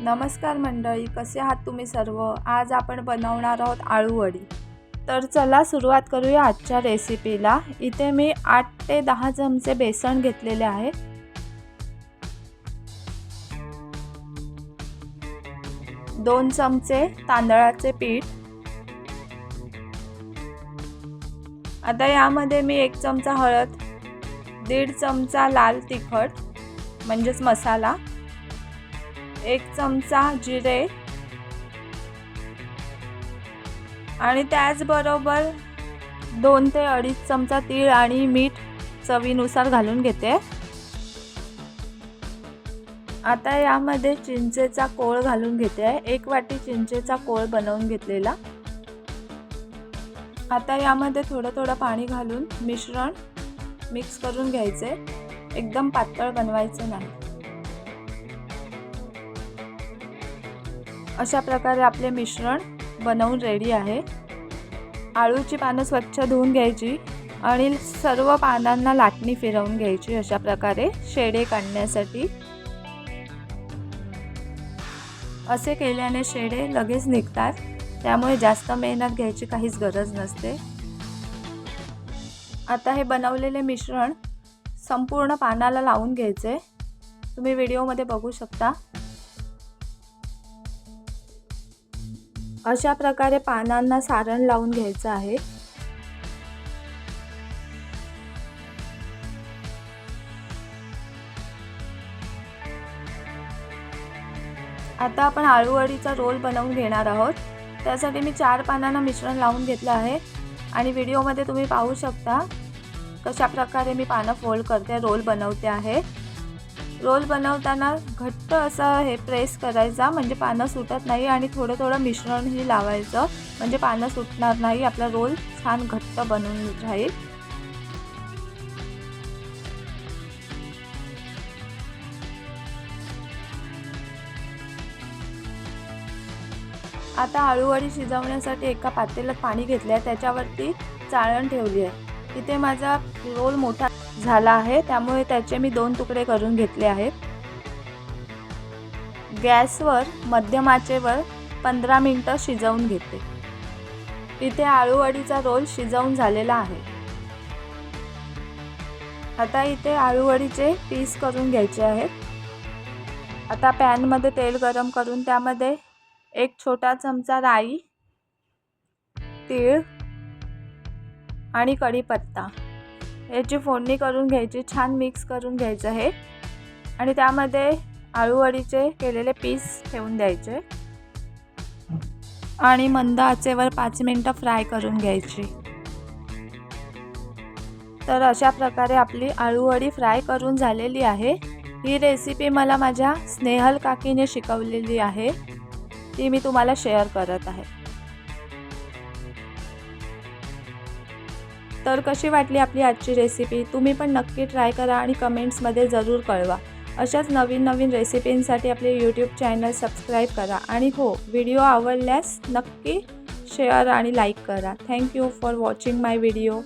नमस्कार मंडळी कसे आहात तुम्ही सर्व? आज आपण बनवणार आहोत आळूवडी तर चला सुरुवात करूया आजच्या रेसिपीला इथे मी आठ ते दहा चमचे बेसन घेतलेले आहे. दोन चमचे तांदळाचे पीठ. आता यामध्ये मी एक चमचा हळद दीड चमचा लाल तिखट म्हणजेच मसाला एक चमचा जिरे. आणि त्याचबरोबर दोन ते अडीच चमचा तीळ आणि मीठ चवीनुसार घालून घेते. आता यामध्ये चिंचेचा कोळ घालून घेते. आहे एक वाटी चिंचेचा कोळ बनवून घेतलेला. आता यामध्ये थोडं थोडं पाणी घालून मिश्रण मिक्स करून घ्यायचे. एकदम पातळ बनवायचं नाही. अशा प्रकारे आपले मिश्रण बनवून रेडी आहे. आळूची पानं स्वच्छ धुवून घ्यायची आणि सर्व पानांना लाटणी फिरवून घ्यायची अशा प्रकारे शेडे काढण्यासाठी. असे केल्याने शेडे लगेच निघतात. त्यामुळे जास्त मेहनत घ्यायची काहीच गरज नसते. आता हे बनवलेले मिश्रण संपूर्ण पानाला लावून घ्यायचे. तुम्ही व्हिडिओमध्ये बघू शकता. अशा प्रकारे पानांना सारण लावून घ्यायचं आहे. आता आपण आळूवडीचा रोल बनवून घेणार आहोत. त्यासाठी मी चार पानांना मिश्रण लावून घेतलं आहे. आणि व्हिडिओमध्ये तुम्ही पाहू शकता कशा प्रकारे मी पानं फोल्ड करते रोल बनवते आहे. रोल बनवताना घट्ट असं हे प्रेस करायचा म्हणजे पानं सुटत नाही आणि थोडं थोडं मिश्रणही लावायचं म्हणजे पानं सुटणार नाही आपला रोल छान घट्ट बनून राहील. आता आळूवडी शिजवण्यासाठी एका पातेल्यात पाणी घेतलं आहे त्याच्यावरती चाळण ठेवली आहे इथे माझा रोल मोठा झाला आहे त्यामुळे त्याचे मी दोन तुकडे करून घेतले आहेत. गॅसवर मध्यम आचेवर पंधरा मिनटं शिजवून घेते. इथे आळूवडीचा रोल शिजवून झालेला आहे. आता इथे आळूवडीचे पीस करून घ्यायचे आहेत. आता पॅनमध्ये तेल गरम करून त्यामध्ये एक छोटा चमचा राई तीळ आणि कढीपत्ता. याची फोडणी करून घ्यायची छान मिक्स करून घ्यायचं हे. आणि त्यामध्ये आळूवडीचे केलेले पीस ठेवून द्यायचे. आणि मंद आचेवर पाच मिनटं फ्राय करून घ्यायची. तर अशा प्रकारे आपली आळूवडी फ्राय करून झालेली आहे. ही रेसिपी मला माझ्या स्नेहल काकीने शिकवलेली आहे. ती मी तुम्हाला शेअर करत आहे. तर कशी वाटली आपली आजची रेसिपी तुम्ही पण नक्की ट्राय करा आणि कमेंट्समध्ये जरूर कळवा. अशाच नवीन नवीन रेसिपींसाठी आपले यूट्यूब चॅनल सबस्क्राईब करा. आणि हो व्हिडिओ आवडल्यास नक्की शेअर आणि लाईक करा. Thank you for watching my video